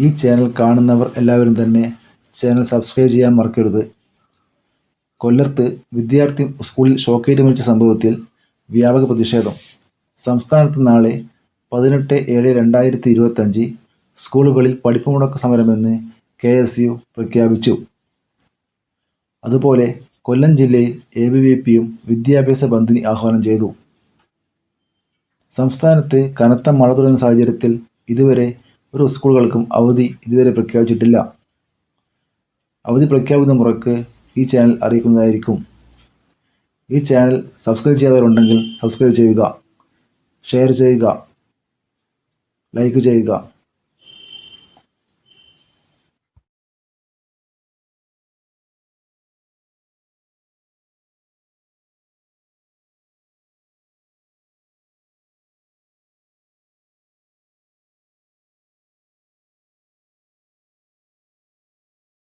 ഈ ചാനൽ കാണുന്നവർ എല്ലാവരും തന്നെ ചാനൽ സബ്സ്ക്രൈബ് ചെയ്യാൻ മറക്കരുത്. കൊല്ലത്ത് വിദ്യാർത്ഥി സ്കൂളിൽ ഷോക്കേറ്റ് മരിച്ച സംഭവത്തിൽ വ്യാപക പ്രതിഷേധം. സംസ്ഥാനത്ത് നാളെ പതിനെട്ട് ഏഴ് രണ്ടായിരത്തി ഇരുപത്തഞ്ച് സ്കൂളുകളിൽ പഠിപ്പ് മുടക്ക സമരമെന്ന് കെ എസ് യു പ്രഖ്യാപിച്ചു. അതുപോലെ കൊല്ലം ജില്ലയിൽ എ ബി വി പിയും വിദ്യാഭ്യാസ ബന്ദിന് ആഹ്വാനം ചെയ്തു. സംസ്ഥാനത്ത് കനത്ത മഴ തുടരുന്ന സാഹചര്യത്തിൽ ഇതുവരെ ഒരു സ്കൂളുകൾക്കും അവധി ഇതുവരെ പ്രഖ്യാപിച്ചിട്ടില്ല. അവധി പ്രഖ്യാപിക്കുന്ന മുറക്ക് ഈ ചാനൽ അറിയിക്കുന്നതായിരിക്കും. ഈ ചാനൽ സബ്സ്ക്രൈബ് ചെയ്യാത്തവരുണ്ടെങ്കിൽ സബ്സ്ക്രൈബ് ചെയ്യുക ഷെയർ ചെയ്യുക ലൈക്ക് ചെയ്യുക.